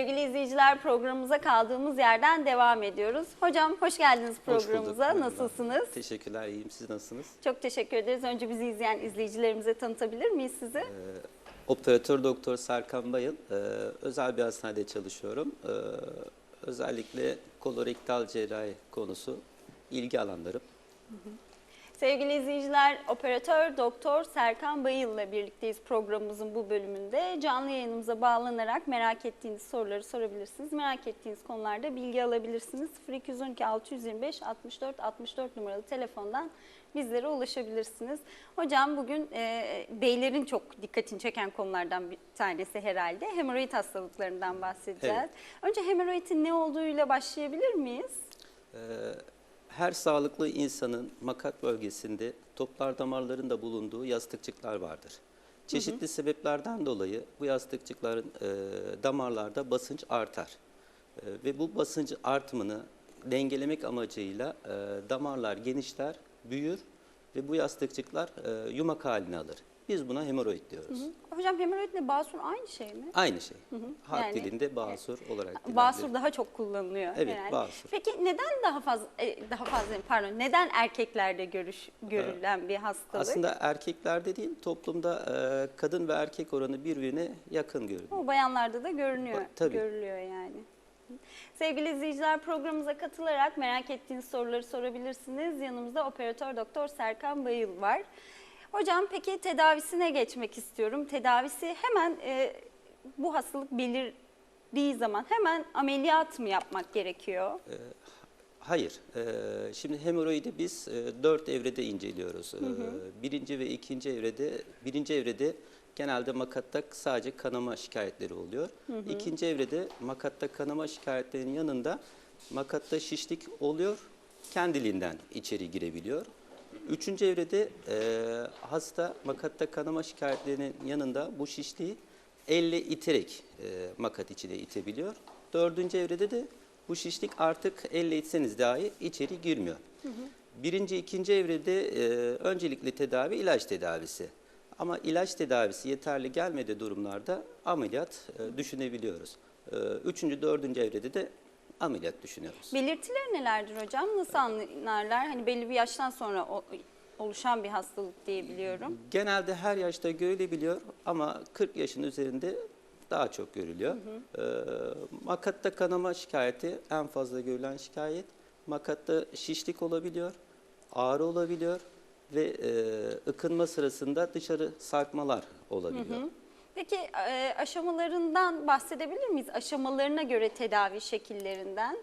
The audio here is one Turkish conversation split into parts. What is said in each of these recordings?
Sevgili izleyiciler programımıza kaldığımız yerden devam ediyoruz. Hocam hoş geldiniz Hoş bulduk, programımıza. merhaba. Nasılsınız? Teşekkürler, iyiyim. Siz nasılsınız? Çok teşekkür ederiz. Önce bizi izleyen izleyicilerimize tanıtabilir miyiz sizi? Ee, Operatör Doktor Serkan Bayıl. Ee, özel bir hastanede çalışıyorum. Ee, özellikle kolorektal cerrahi konusu ilgi alanlarım. Sevgili izleyiciler, operatör doktor Serkan Bayıl ile birlikteyiz programımızın bu bölümünde. Canlı yayınımıza bağlanarak merak ettiğiniz soruları sorabilirsiniz. Merak ettiğiniz konularda bilgi alabilirsiniz. 0212 625 64 64 numaralı telefondan bizlere ulaşabilirsiniz. Hocam bugün e, beylerin çok dikkatini çeken konulardan bir tanesi herhalde. Hemoroid hastalıklarından bahsedeceğiz. Evet. Önce hemoroidin ne olduğuyla başlayabilir miyiz? Ee, her sağlıklı insanın makat bölgesinde toplar damarlarında bulunduğu yastıkçıklar vardır. Çeşitli sebeplerden dolayı bu yastıkçıkların e, damarlarda basınç artar. E, ve bu basınç artımını dengelemek amacıyla e, damarlar genişler, büyür ve bu yastıkçıklar e, yumak halini alır. Biz buna hemoroid diyoruz. Hocam hemoroidle basur aynı şey mi? Aynı şey. Halk Yani- dilinde basur olarak dilendirilir. Basur daha çok kullanılıyor Evet, herhalde. basur. Peki neden daha fazla e, daha fazla pardon neden erkeklerde görüş görülen bir hastalık? Aslında erkeklerde değil, toplumda e, kadın ve erkek oranı birbirine yakın görünüyor. Ama bayanlarda da görünüyor. Ba- tabii. Görülüyor yani. Sevgili izleyiciler programımıza katılarak merak ettiğiniz soruları sorabilirsiniz. Yanımızda operatör doktor Serkan Bayıl var. Hocam peki tedavisine geçmek istiyorum. Tedavisi hemen e, bu hastalık belirdiği zaman hemen ameliyat mı yapmak gerekiyor? Hayır, e, şimdi hemoroidi biz e, dört evrede inceliyoruz. E, birinci ve ikinci evrede, birinci evrede genelde makatta sadece kanama şikayetleri oluyor. İkinci evrede makatta kanama şikayetlerinin yanında makatta şişlik oluyor, kendiliğinden içeri girebiliyor. Üçüncü evrede e, hasta makatta kanama şikayetlerinin yanında bu şişliği elle iterek e, makat içine itebiliyor. Dördüncü evrede de bu şişlik artık elle itseniz dahi içeri girmiyor. Birinci, ikinci evrede e, öncelikli tedavi ilaç tedavisi. Ama ilaç tedavisi yeterli gelmediği durumlarda ameliyat e, düşünebiliyoruz. E, üçüncü, dördüncü evrede de ameliyat düşünüyoruz. Belirtileri nelerdir hocam? Nasıl anlarlar? Hani belli bir yaştan sonra o- oluşan bir hastalık diye biliyorum. Genelde her yaşta görülebiliyor ama 40 yaşın üzerinde daha çok görülüyor. Ee, makatta kanama şikayeti en fazla görülen şikayet. Makatta şişlik olabiliyor, ağrı olabiliyor ve e, ıkınma sırasında dışarı sarkmalar olabiliyor. Peki e, aşamalarından bahsedebilir miyiz? Aşamalarına göre tedavi şekillerinden.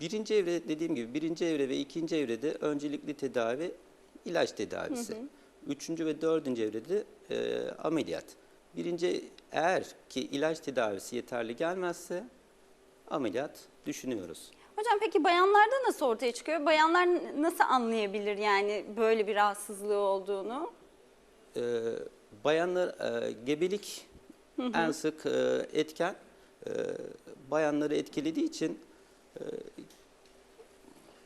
Birinci evre dediğim gibi birinci evre ve ikinci evrede öncelikli tedavi ilaç tedavisi. Üçüncü ve dördüncü evrede e, ameliyat. Birinci eğer ki ilaç tedavisi yeterli gelmezse ameliyat düşünüyoruz. Hocam peki bayanlarda nasıl ortaya çıkıyor? Bayanlar nasıl anlayabilir yani böyle bir rahatsızlığı olduğunu? E, bayanlar e, gebelik en sık e, etken e, bayanları etkilediği için e,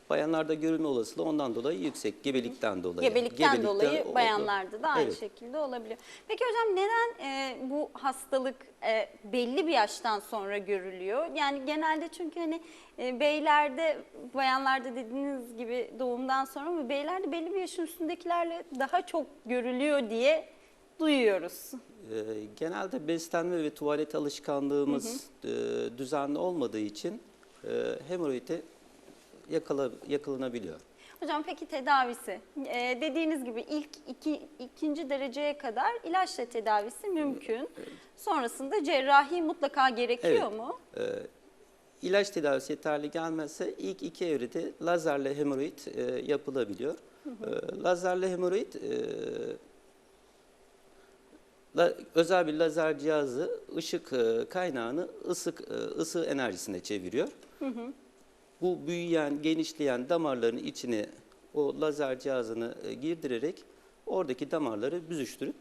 bayanlarda görülme olasılığı ondan dolayı yüksek gebelikten dolayı. Gebelikten dolayı o- o- bayanlarda da aynı Evet. şekilde olabiliyor. Peki hocam neden e, bu hastalık e, belli bir yaştan sonra görülüyor? Yani genelde çünkü hani e, beylerde, bayanlarda dediğiniz gibi doğumdan sonra mı beylerde belli bir yaşın üstündekilerle daha çok görülüyor diye duyuyoruz. Ee, genelde beslenme ve tuvalet alışkanlığımız e, düzenli olmadığı için e, hemoroide yakala, yakalanabiliyor. Hocam peki tedavisi? Ee, dediğiniz gibi ilk iki, ikinci dereceye kadar ilaçla tedavisi mümkün. Sonrasında cerrahi mutlaka gerekiyor Evet. mu? Ee, ilaç tedavisi yeterli gelmezse ilk iki evrede lazerle hemoroid e, yapılabiliyor. Ee, lazerle hemoroid e, la- özel bir lazer cihazı ışık e, kaynağını ısık e, ısı enerjisine çeviriyor. Bu büyüyen, genişleyen damarların içine o lazer cihazını e, girdirerek oradaki damarları büzüştürüp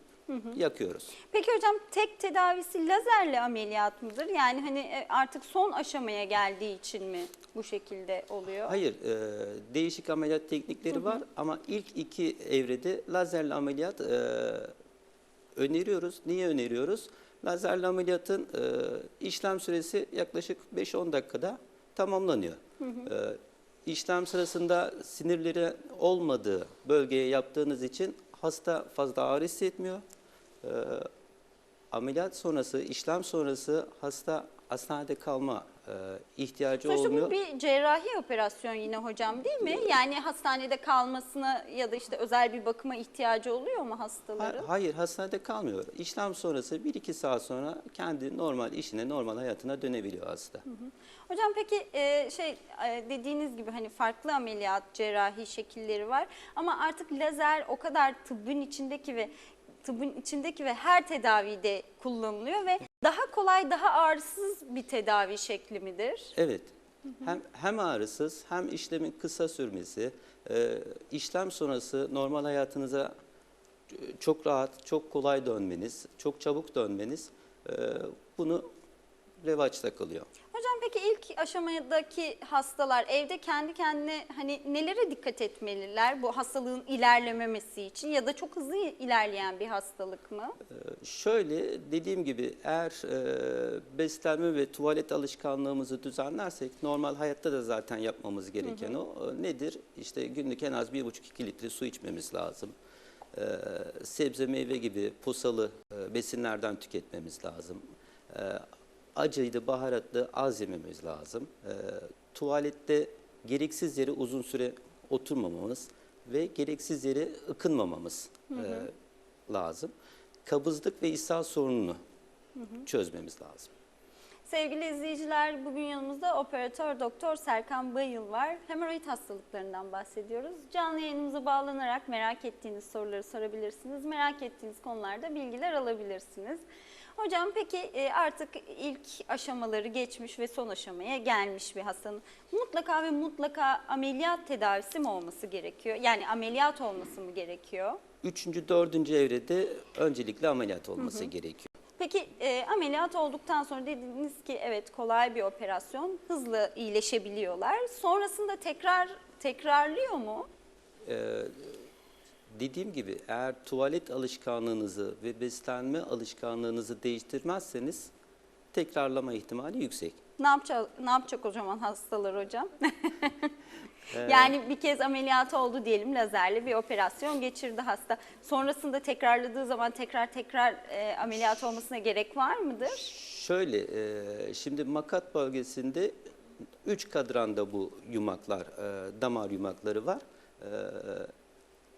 yakıyoruz. Peki hocam tek tedavisi lazerle ameliyat mıdır? Yani hani e, artık son aşamaya geldiği için mi bu şekilde oluyor? Hayır, e, değişik ameliyat teknikleri var ama ilk iki evrede lazerle ameliyat e, öneriyoruz. Niye öneriyoruz? Lazerli ameliyatın e, işlem süresi yaklaşık 5-10 dakikada tamamlanıyor. E, işlem sırasında sinirleri olmadığı bölgeye yaptığınız için hasta fazla ağrı hissetmiyor. E, ameliyat sonrası, işlem sonrası hasta hastanede kalma e, ihtiyacı Sonuçta olmuyor. bu bir cerrahi operasyon yine hocam değil mi? Yani hastanede kalmasına ya da işte özel bir bakıma ihtiyacı oluyor mu Ha- hastaların? Hayır, hastanede kalmıyor. İşlem sonrası 1-2 saat sonra kendi normal işine, normal hayatına dönebiliyor hasta. Hocam peki e, şey e, dediğiniz gibi hani farklı ameliyat cerrahi şekilleri var ama artık lazer o kadar tıbbın içindeki ve tıbbın içindeki ve her tedavide kullanılıyor ve daha kolay daha ağrısız bir tedavi şekli midir? Evet. Hem hem ağrısız hem işlemin kısa sürmesi, e, işlem sonrası normal hayatınıza e, çok rahat, çok kolay dönmeniz, çok çabuk dönmeniz e, bunu revaçta kılıyor. Peki ilk aşamadaki hastalar evde kendi kendine hani nelere dikkat etmeliler bu hastalığın ilerlememesi için ya da çok hızlı ilerleyen bir hastalık mı? Ee, Şöyle dediğim gibi eğer e, beslenme ve tuvalet alışkanlığımızı düzenlersek normal hayatta da zaten yapmamız gereken o E, nedir? İşte günlük en az 1,5-2 litre su içmemiz lazım. Ee, sebze meyve gibi posalı e, besinlerden tüketmemiz lazım. Ee, acıydı, baharatlı az yememiz lazım. Ee, tuvalette gereksiz yere uzun süre oturmamamız ve gereksiz yere ıkınmamamız e, lazım. Kabızlık ve ishal sorununu çözmemiz lazım. Sevgili izleyiciler bugün yanımızda operatör doktor Serkan Bayıl var. Hemoroid hastalıklarından bahsediyoruz. Canlı yayınımıza bağlanarak merak ettiğiniz soruları sorabilirsiniz. Merak ettiğiniz konularda bilgiler alabilirsiniz. Hocam peki e, artık ilk aşamaları geçmiş ve son aşamaya gelmiş bir hastanın mutlaka ve mutlaka ameliyat tedavisi mi olması gerekiyor? Yani ameliyat olması mı gerekiyor? Üçüncü, dördüncü evrede öncelikle ameliyat olması gerekiyor. Peki e, ameliyat olduktan sonra dediniz ki evet kolay bir operasyon, hızlı iyileşebiliyorlar. Sonrasında tekrar tekrarlıyor mu? Ee, dediğim gibi eğer tuvalet alışkanlığınızı ve beslenme alışkanlığınızı değiştirmezseniz tekrarlama ihtimali yüksek. Ne yapacak, ne yapacak o zaman hastalar hocam? yani bir kez ameliyat oldu diyelim lazerli bir operasyon geçirdi hasta. Sonrasında tekrarladığı zaman tekrar tekrar e, ameliyat olmasına gerek var mıdır? Şöyle, e, şimdi makat bölgesinde üç kadranda bu yumaklar, e, damar yumakları var. E,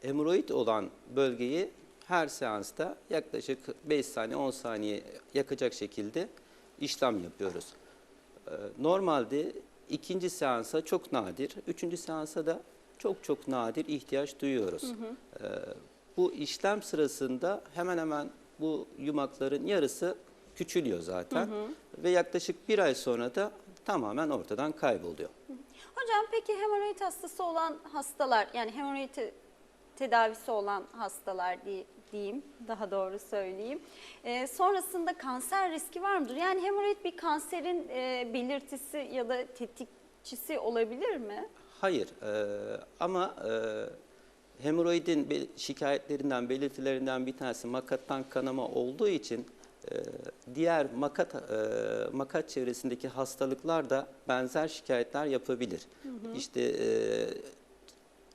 hemoroid olan bölgeyi her seansta yaklaşık 5 saniye 10 saniye yakacak şekilde işlem yapıyoruz. E, normalde ikinci seansa çok nadir, üçüncü seansa da çok çok nadir ihtiyaç duyuyoruz. E, bu işlem sırasında hemen hemen bu yumakların yarısı küçülüyor zaten ve yaklaşık bir ay sonra da tamamen ortadan kayboluyor. Hocam peki hemoroid hastası olan hastalar yani hemoroid te- tedavisi olan hastalar diye, diyeyim daha doğru söyleyeyim. Ee, sonrasında kanser riski var mıdır? Yani hemoroid bir kanserin e, belirtisi ya da tetikçisi olabilir mi? Hayır e, ama e, hemoroidin be- şikayetlerinden, belirtilerinden bir tanesi makattan kanama olduğu için e, diğer makat e, makat çevresindeki hastalıklar da benzer şikayetler yapabilir. İşte e,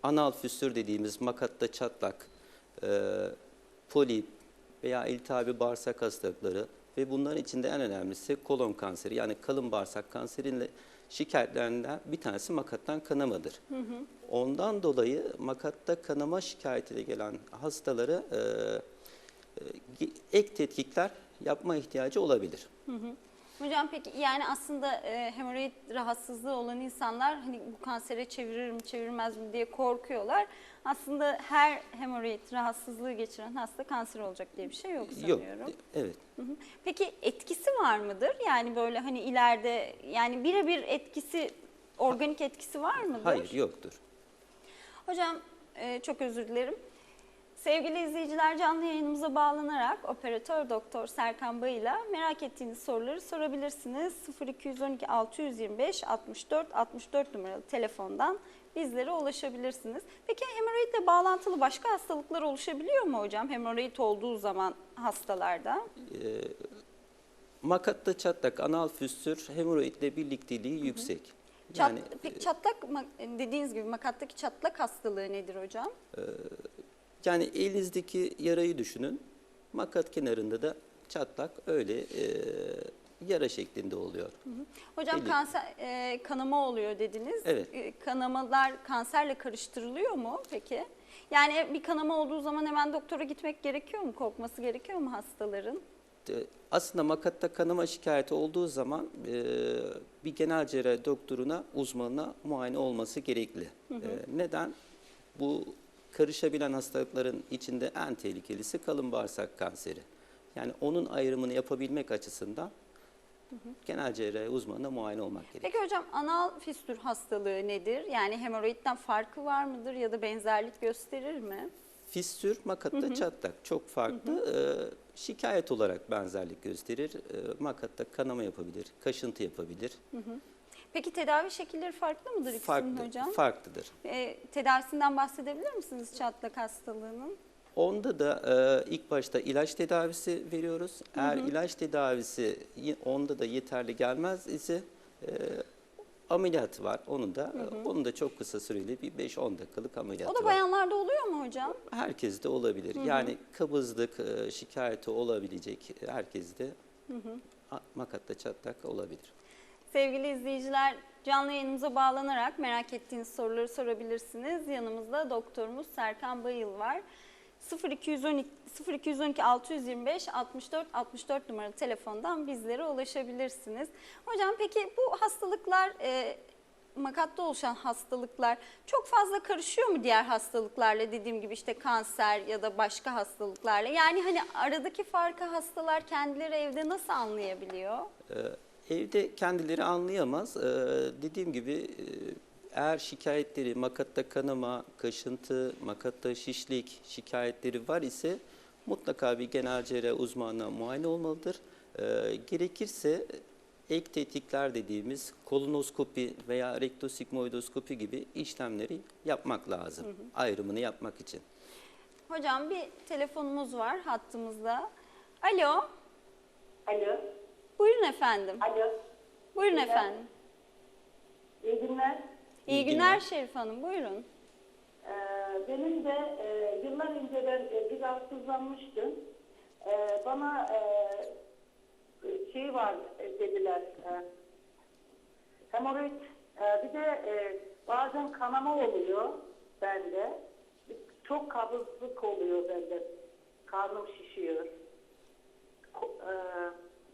anal füstür dediğimiz makatta çatlak, e, polip veya iltihabi bağırsak hastalıkları ve bunların içinde en önemlisi kolon kanseri yani kalın bağırsak kanserinin şikayetlerinden bir tanesi makattan kanamadır. Ondan dolayı makatta kanama şikayetiyle gelen hastaları e, e, ek tetkikler yapma ihtiyacı olabilir. Hocam peki yani aslında e, hemoroid rahatsızlığı olan insanlar hani bu kansere çevirir mi çevirmez mi diye korkuyorlar. Aslında her hemoroid rahatsızlığı geçiren hasta kanser olacak diye bir şey yok Yok, sanıyorum. evet. Hı hı. Peki etkisi var mıdır? Yani böyle hani ileride yani birebir etkisi, organik etkisi var mıdır? Hayır, yoktur. Hocam e, çok özür dilerim. Sevgili izleyiciler canlı yayınımıza bağlanarak operatör doktor Serkan Bayıl'a merak ettiğiniz soruları sorabilirsiniz. 0212 625 64 64 numaralı telefondan bizlere ulaşabilirsiniz. Peki hemoroidle bağlantılı başka hastalıklar oluşabiliyor mu hocam? Hemoroid olduğu zaman hastalarda? Ee, Makatta çatlak, anal füstür, hemoroidle birlikteliği yüksek. Çat, Yani peki çatlak ma- dediğiniz gibi makattaki çatlak hastalığı nedir hocam? Yani elinizdeki yarayı düşünün. Makat kenarında da çatlak öyle e, yara şeklinde oluyor. Hocam Belli. kanser e, kanama oluyor dediniz. Evet. E, kanamalar kanserle karıştırılıyor mu peki? Yani bir kanama olduğu zaman hemen doktora gitmek gerekiyor mu? Korkması gerekiyor mu hastaların? Aslında makatta kanama şikayeti olduğu zaman e, bir genel cerrahi doktoruna, uzmanına muayene olması gerekli. E, neden? Bu karışabilen hastalıkların içinde en tehlikelisi kalın bağırsak kanseri. Yani onun ayrımını yapabilmek açısından genel cerrahi uzmanına muayene olmak gerekiyor. Peki hocam anal fistül hastalığı nedir? Yani hemoroidden farkı var mıdır ya da benzerlik gösterir mi? Fistür, makatta çatlak çok farklı. Ee, şikayet olarak benzerlik gösterir. Ee, makatta kanama yapabilir, kaşıntı yapabilir. Peki tedavi şekilleri farklı mıdır ikisinin Farklı, hocam? farklıdır. E, tedavisinden bahsedebilir misiniz çatlak hastalığının? Onda da e, ilk başta ilaç tedavisi veriyoruz. Eğer ilaç tedavisi onda da yeterli gelmez ise e, ameliyat var. Onun da onun da çok kısa süreli bir 5-10 dakikalık ameliyatı O da var. bayanlarda oluyor mu hocam? Herkes de olabilir. Yani kabızlık e, şikayeti olabilecek herkes de a- makatta çatlak olabilir. Sevgili izleyiciler canlı yayınımıza bağlanarak merak ettiğiniz soruları sorabilirsiniz. Yanımızda doktorumuz Serkan Bayıl var. 0212 0212 625 64 64 numaralı telefondan bizlere ulaşabilirsiniz. Hocam peki bu hastalıklar e, makatta oluşan hastalıklar çok fazla karışıyor mu diğer hastalıklarla dediğim gibi işte kanser ya da başka hastalıklarla? Yani hani aradaki farkı hastalar kendileri evde nasıl anlayabiliyor? Ee, Evde kendileri anlayamaz. Ee, Dediğim gibi e, eğer şikayetleri makatta kanama, kaşıntı, makatta şişlik şikayetleri var ise mutlaka bir genel cerrahi uzmanına muayene olmalıdır. Ee, Gerekirse ek tetkikler dediğimiz kolonoskopi veya rektosigmoidoskopi gibi işlemleri yapmak lazım. Ayrımını yapmak için. Hocam bir telefonumuz var hattımızda. Alo, Alo, buyurun efendim. alo. Buyurun günler. efendim. İyi günler. İyi, İyi günler günler. Şerif Hanım, buyurun. Ee, benim de e, yıllar önce ben e, bir rahatsızlanmıştım. Ee, bana e, şey var e, dediler. E, hemoroid. E, bir de e, bazen kanama oluyor bende. Çok kabızlık oluyor bende. Karnım şişiyor. Ko- e,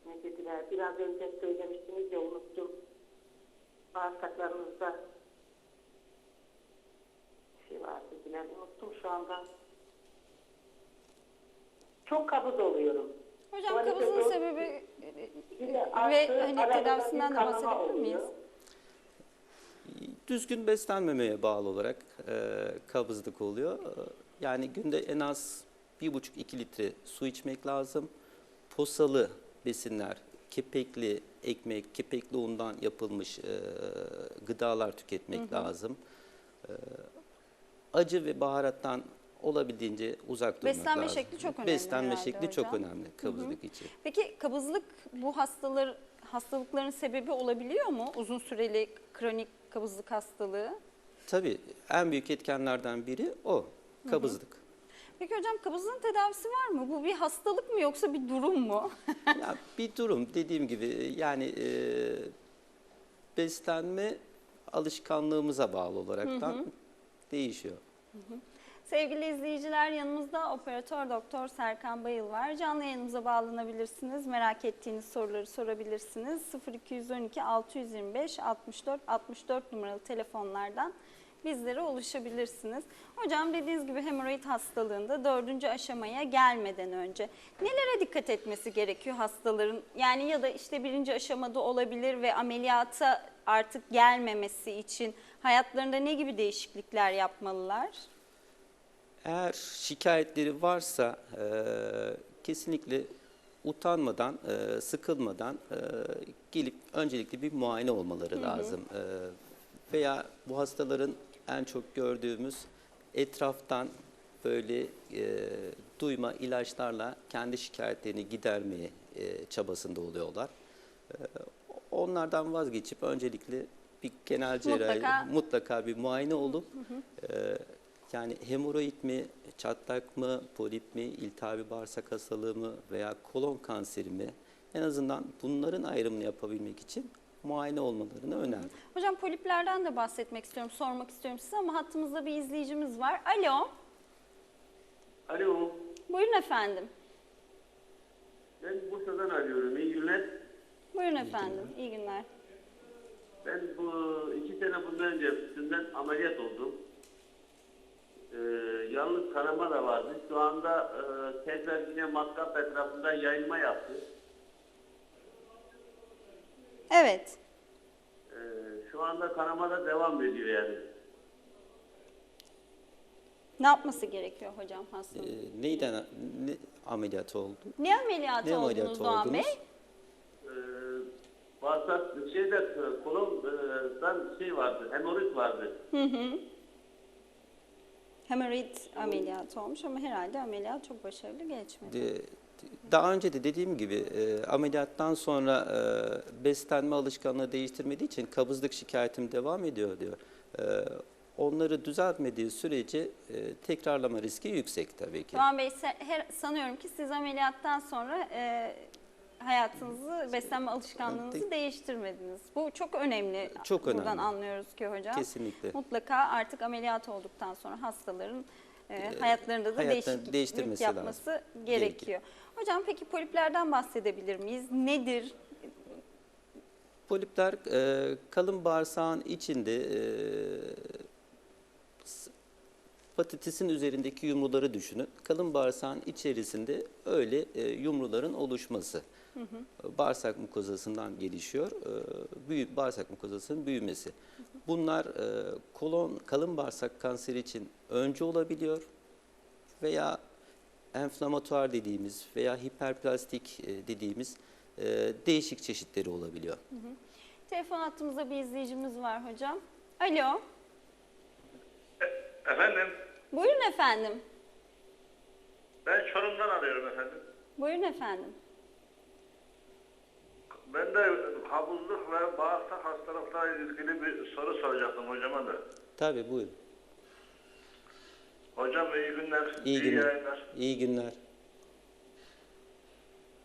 ne dediler? Biraz önce söylemiştiniz ya unuttum. Bağırsaklarınızda şey var dediler. Unuttum şu anda. Çok kabız oluyorum. Hocam Tuvalete kabızın doğru- sebebi Bir de ve hani tedavisinden bir de bahsedebilir miyiz? Düzgün beslenmemeye bağlı olarak e, kabızlık oluyor. E, Yani günde en az 1,5-2 litre su içmek lazım. Posalı besinler, kepekli ekmek, kepekli undan yapılmış e, gıdalar tüketmek lazım. E, acı ve baharattan olabildiğince uzak durmak Beslenme lazım. şekli çok önemli Beslenme şekli çok hocam. önemli kabızlık için. Peki kabızlık bu hastalar hastalıkların sebebi olabiliyor mu? Uzun süreli kronik kabızlık hastalığı. Tabii en büyük etkenlerden biri o, kabızlık. Peki hocam kabızlığın tedavisi var mı? Bu bir hastalık mı yoksa bir durum mu? ya bir durum dediğim gibi yani e, beslenme alışkanlığımıza bağlı olaraktan değişiyor. Sevgili izleyiciler yanımızda operatör doktor Serkan Bayıl var. Canlı yayınımıza bağlanabilirsiniz. Merak ettiğiniz soruları sorabilirsiniz. 0212 625 64 64 numaralı telefonlardan bizlere ulaşabilirsiniz. Hocam dediğiniz gibi hemoroid hastalığında dördüncü aşamaya gelmeden önce nelere dikkat etmesi gerekiyor hastaların? Yani ya da işte birinci aşamada olabilir ve ameliyata artık gelmemesi için hayatlarında ne gibi değişiklikler yapmalılar? Eğer şikayetleri varsa e, kesinlikle utanmadan, e, sıkılmadan e, gelip öncelikle bir muayene olmaları lazım. E, veya bu hastaların en çok gördüğümüz etraftan böyle e, duyma ilaçlarla kendi şikayetlerini gidermeye e, çabasında oluyorlar. E, onlardan vazgeçip öncelikle bir genel cerrahi Mutlaka- mutlaka, bir muayene olup e, yani hemoroid mi, çatlak mı, polip mi, iltihabi bağırsak hastalığı mı veya kolon kanseri mi en azından bunların ayrımını yapabilmek için muayene olmalarını öneririm. Hocam poliplerden de bahsetmek istiyorum, sormak istiyorum size ama hattımızda bir izleyicimiz var. Alo, Alo, buyurun efendim. ben Bursa'dan arıyorum. İyi günler. Buyurun efendim, iyi günler. Ben bu iki sene bundan önce üstünden ameliyat oldum. Ee, yalnız kanama da vardı. Şu anda e, tekrar yine matkap etrafında yayılma yaptı. Evet, Ee, şu anda kanama da devam ediyor yani. ne yapması gerekiyor hocam E, hastanın? neyden ne ameliyat oldu? Ne ameliyatı Ne oldunuz ameliyat Doğan oldunuz? Bey? Ee, bağırsak şeyde e, kolondan şey vardı, hemoroid vardı. Hemoroid ameliyatı olmuş ama herhalde ameliyat çok başarılı geçmedi. De- daha önce de dediğim gibi e, ameliyattan sonra e, beslenme alışkanlığı değiştirmediği için kabızlık şikayetim devam ediyor diyor. E, onları düzeltmediği sürece e, tekrarlama riski yüksek tabii ki. Doğan Bey her, sanıyorum ki siz ameliyattan sonra e, hayatınızı, beslenme alışkanlığınızı De- değiştirmediniz. Bu çok önemli. Çok Buradan önemli. anlıyoruz ki hocam. Kesinlikle. Mutlaka artık ameliyat olduktan sonra hastaların e, hayatlarında da hayatlarını değişiklik değiştirmesi yapması lazım. gerekiyor. Hocam peki poliplerden bahsedebilir miyiz? Nedir? Polipler e, kalın bağırsağın içinde e, s- patisin üzerindeki yumruları düşünün. Kalın bağırsağın içerisinde öyle e, yumruların oluşması. Bağırsak mukozasından gelişiyor. E, büyü, bağırsak mukozasının büyümesi. Bunlar e, kolon kalın bağırsak kanseri için önce olabiliyor veya enflamatuar dediğimiz veya hiperplastik e, dediğimiz e, değişik çeşitleri olabiliyor. Telefon hattımızda bir izleyicimiz var hocam. Alo. Efendim, Buyurun efendim. ben Çorum'dan arıyorum efendim. Buyurun efendim. Ben de kabızlık ve bağırsak hastalıklarla ilgili bir soru soracaktım hocama da. Tabii buyurun. Hocam iyi günler, İyi günler. yayınlar. İyi günler.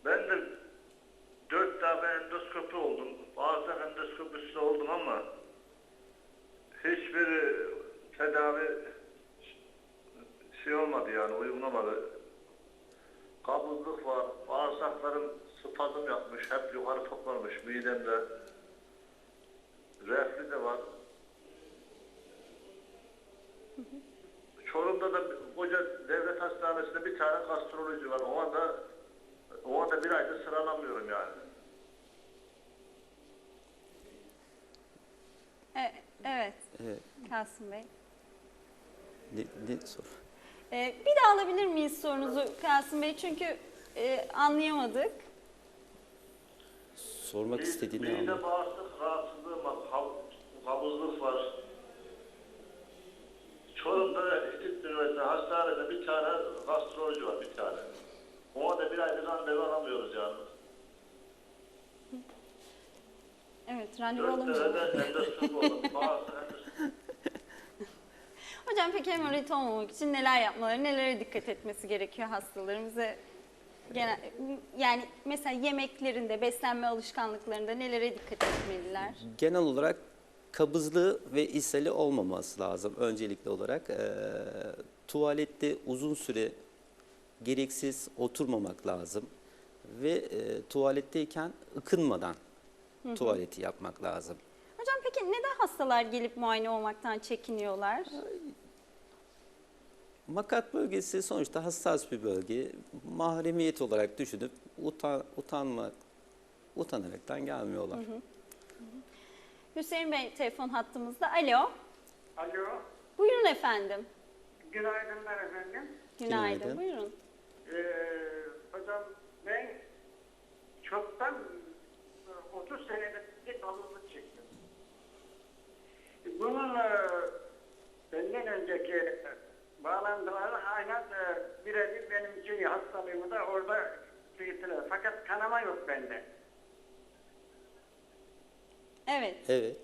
Ben de dört defa endoskopi oldum. Bağırsak endoskopisi oldum ama hiçbir e, tedavi şey olmadı yani uygulanamadı. Kabızlık var, bağırsaklarım spazm yapmış, hep yukarı toplanmış midemde. Reflü de var. Çorum'da da koca devlet hastanesinde bir tane gastroloji var. Ona da ona da bir aydır sıralamıyorum yani. E, evet Evet. Kasım Bey. Ne, ne sor? E, bir daha alabilir miyiz sorunuzu Kasım Bey? Çünkü e, anlayamadık. Sormak istediğini Mide anladım. bağırsak rahatsızlığı var, kab- kabızlık var. Çorum'da İstit Üniversitesi hastanede bir tane gastroloji var bir tane. Ona da bir aydır randevu alamıyoruz yani. Evet randevu Dört alamayacağız. Hocam peki hemoroid olmamak için neler yapmaları, nelere dikkat etmesi gerekiyor hastalarımıza? Genel, yani mesela yemeklerinde, beslenme alışkanlıklarında nelere dikkat etmeliler? Genel olarak kabızlığı ve ishali olmaması lazım öncelikli olarak. Ee, tuvalette uzun süre gereksiz oturmamak lazım. Ve e, tuvaletteyken ıkınmadan tuvaleti yapmak lazım. Hocam peki neden hastalar gelip muayene olmaktan çekiniyorlar? Makat bölgesi sonuçta hassas bir bölge. Mahremiyet olarak düşünüp utan, utanmak, utanaraktan gelmiyorlar. Hüseyin Bey telefon hattımızda. Alo. Alo, Buyurun efendim. günaydınlar efendim. Günaydın. Günaydın. Buyurun. Ee, hocam ben çoktan e, 30 senedir bir kabızlık çektim. Bunun e, benden önceki bağlantıları aynen e, birebir benim için hastalığımı da orada büyütüler. Fakat kanama yok bende. Evet. Evet.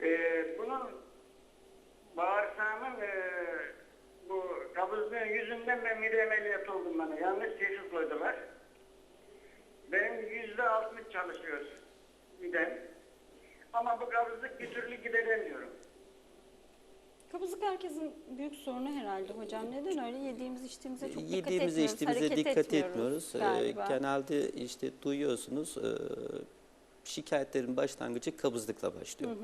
Ee, bunun bağırsağımın e, bu kabızlığın yüzünden ben mide ameliyatı oldum bana. Yanlış teşhis koydular. Benim yüzde altmış çalışıyor midem. Ama bu kabızlık bir türlü gideremiyorum. Kabızlık herkesin büyük sorunu herhalde hocam. Neden öyle? Yediğimiz içtiğimize çok dikkat Yediğimize etmiyoruz. içtiğimize hareket dikkat etmiyoruz. Ee, galiba. genelde işte duyuyorsunuz e, şikayetlerin başlangıcı kabızlıkla başlıyor.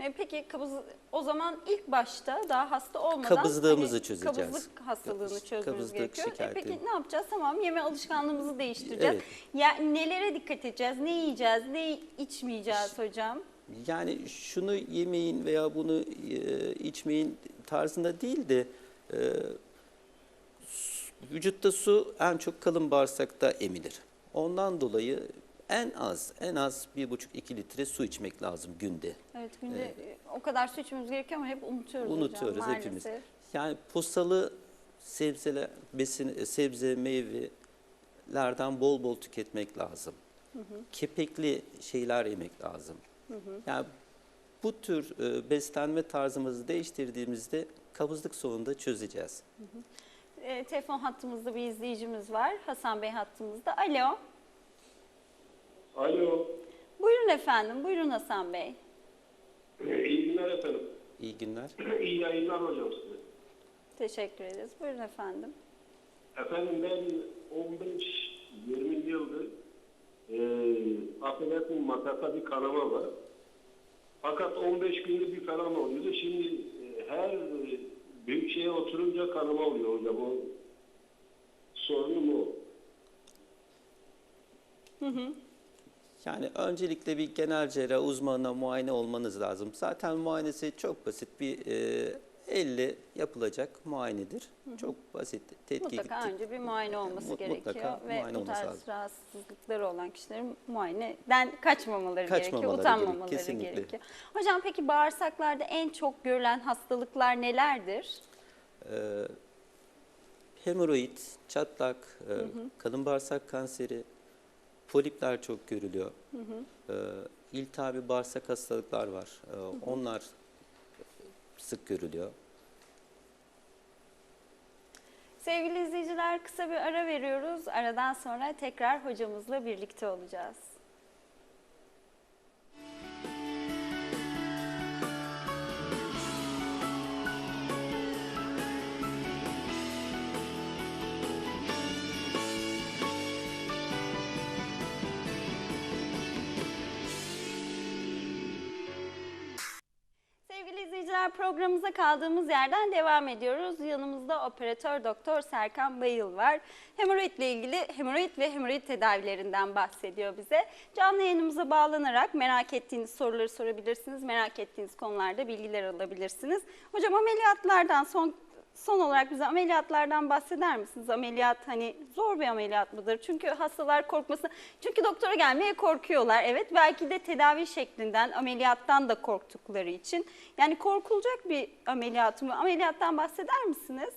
E, Peki kabız o zaman ilk başta daha hasta olmadan Kabızlığımızı hani çözeceğiz. Kabızlık hastalığını çözmemiz Kabızlık gerekiyor. E, şikayetleri. peki ne yapacağız? Tamam yeme alışkanlığımızı değiştireceğiz. Evet. Ya nelere dikkat edeceğiz? Ne yiyeceğiz? Ne içmeyeceğiz hocam? Yani şunu yemeyin veya bunu e, içmeyin tarzında değil de e, vücutta su en çok kalın bağırsakta emilir. Ondan dolayı en az en az 1,5-2 litre su içmek lazım günde. Evet günde e, o kadar su içmemiz gerekiyor ama hep unutuyoruz, Unutuyoruz hocam hepimiz. maalesef. Yani posalı sebzeler, besin, sebze, meyvelerden bol bol tüketmek lazım. Kepekli şeyler yemek lazım. Yani bu tür e, beslenme tarzımızı değiştirdiğimizde kabızlık sorununu da çözeceğiz. E, telefon hattımızda bir izleyicimiz var. Hasan Bey hattımızda. Alo. Alo. Buyurun efendim. Buyurun Hasan Bey. İyi günler efendim. İyi günler. İyi yayınlar hocam size. Teşekkür ederiz. Buyurun efendim. Efendim ben 15-20 yıldır e, affedersin makata bir kanama var. Fakat 15 günde bir kanama oluyordu. Şimdi e, her büyük şeye oturunca kanama oluyor hocam. O sorunum o. Yani öncelikle bir genel cerrah uzmanına muayene olmanız lazım. Zaten muayenesi çok basit bir e, elle yapılacak muayenedir. Çok basit. Tetkik. Mutlaka önce bir muayene olması Mut- gerekiyor mutlaka ve muayene bu tarz lazım. rahatsızlıkları olan kişilerin muayeneden kaçmamaları, gerekiyor, Kaçmamaları utanmamaları gerek- kesinlikle. gerekiyor. Hocam peki bağırsaklarda en çok görülen hastalıklar nelerdir? Ee, hemoroid, çatlak, e, kalın bağırsak kanseri, polipler çok görülüyor. Ee, iltihabi bağırsak hastalıklar var. Ee, onlar sık görülüyor. Sevgili izleyiciler kısa bir ara veriyoruz. Aradan sonra tekrar hocamızla birlikte olacağız. Programımıza kaldığımız yerden devam ediyoruz. Yanımızda operatör doktor Serkan Bayıl var. Hemoroid ile ilgili hemoroid ve hemoroid tedavilerinden bahsediyor bize. Canlı yayınımıza bağlanarak merak ettiğiniz soruları sorabilirsiniz. Merak ettiğiniz konularda bilgiler alabilirsiniz. Hocam ameliyatlardan son son olarak bize ameliyatlardan bahseder misiniz? Ameliyat hani zor bir ameliyat mıdır? Çünkü hastalar korkması, çünkü doktora gelmeye korkuyorlar. Evet belki de tedavi şeklinden, ameliyattan da korktukları için. Yani korkulacak bir ameliyat mı? Ameliyattan bahseder misiniz?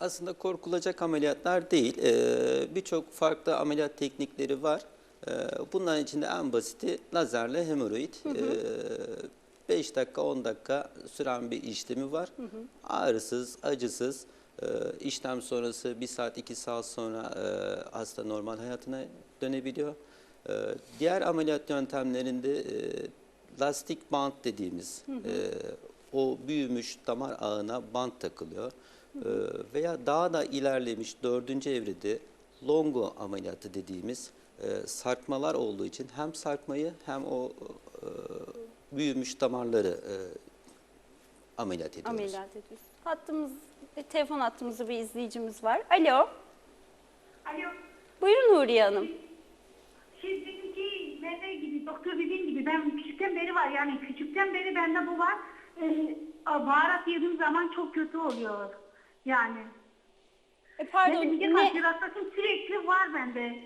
Aslında korkulacak ameliyatlar değil. Ee, Birçok farklı ameliyat teknikleri var. Ee, Bunların içinde en basiti lazerle hemoroid. 5 dakika 10 dakika süren bir işlemi var. Ağrısız, acısız. Ee, işlem sonrası 1 saat 2 saat sonra e, hasta normal hayatına dönebiliyor. Ee, Diğer ameliyat yöntemlerinde e, lastik bant dediğimiz e, o büyümüş damar ağına bant takılıyor. Ee, veya daha da ilerlemiş dördüncü evrede longo ameliyatı dediğimiz e, sarkmalar olduğu için hem sarkmayı hem o e, büyümüş damarları e, ameliyat ediyoruz. Ameliyat ediyoruz. Hattımız, e, telefon hattımızda bir izleyicimiz var. Alo. Alo. Buyurun Nuriye Hanım. Şey benimki bende gibi, doktor dediğim gibi ben küçükten beri var. Yani küçükten beri bende bu var. Ee, baharat yediğim zaman çok kötü oluyor. Yani. E, pardon. Benim mide ne- kanser hastasım sürekli var bende.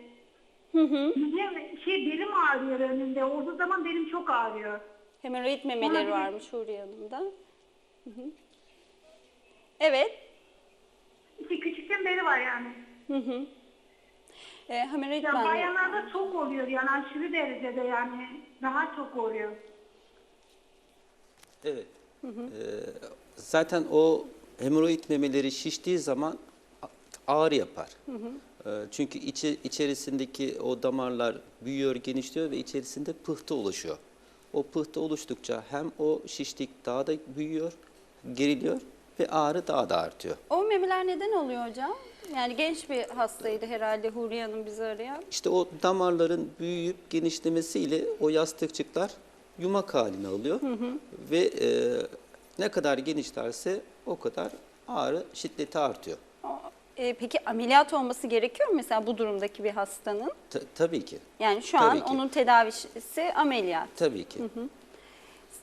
Hı hı. Mide, şey belim ağrıyor önünde. Olduğu zaman belim çok ağrıyor. Hemoroid memeleri varmış Huriye Hanım'da. Hı hı. Evet. İşte küçükten beri var yani. Hı hı. E, hemoroid Ya bende- bayanlarda çok oluyor yani aşırı derecede yani daha çok oluyor. Evet. Ee, zaten o hemoroid memeleri şiştiği zaman a- ağrı yapar. Ee, çünkü içi, içerisindeki o damarlar büyüyor, genişliyor ve içerisinde pıhtı oluşuyor. O pıhtı oluştukça hem o şişlik daha da büyüyor, geriliyor ve ağrı daha da artıyor. O memeler neden oluyor hocam? Yani genç bir hastaydı herhalde Huriye Hanım bizi arayan. İşte o damarların büyüyüp genişlemesiyle o yastıkçıklar yumak halini alıyor ve e, ne kadar genişlerse o kadar ağrı şiddeti artıyor. E, peki ameliyat olması gerekiyor mu mesela bu durumdaki bir hastanın? Ta- tabii ki, Yani şu Tabii an ki. onun tedavisi ameliyat. tabii ki.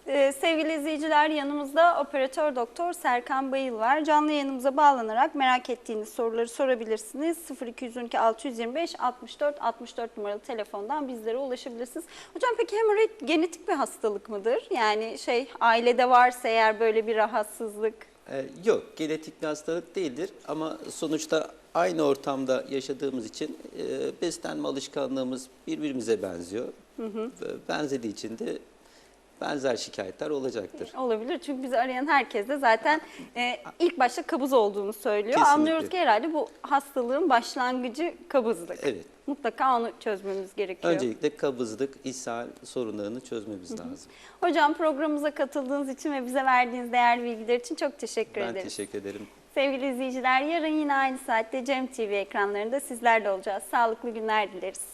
Ee, sevgili izleyiciler yanımızda operatör doktor Serkan Bayıl var. Canlı yayınımıza bağlanarak merak ettiğiniz soruları sorabilirsiniz. 0212 625 64 64 numaralı telefondan bizlere ulaşabilirsiniz. Hocam peki hemoroid genetik bir hastalık mıdır? Yani şey ailede varsa eğer böyle bir rahatsızlık. E, yok, genetik bir hastalık değildir ama sonuçta aynı ortamda yaşadığımız için e, beslenme alışkanlığımız birbirimize benziyor. Ve Benzediği için de benzer şikayetler olacaktır. Olabilir çünkü bizi arayan herkes de zaten e, ilk başta kabız olduğunu söylüyor. Kesinlikle. Anlıyoruz ki herhalde bu hastalığın başlangıcı kabızlık. Evet. Mutlaka onu çözmemiz gerekiyor. Öncelikle kabızlık, ishal sorunlarını çözmemiz lazım. Hocam programımıza katıldığınız için ve bize verdiğiniz değerli bilgiler için çok teşekkür Ben ederiz. teşekkür ederim. Sevgili izleyiciler yarın yine aynı saatte Cem TV ekranlarında sizlerle olacağız. Sağlıklı günler dileriz.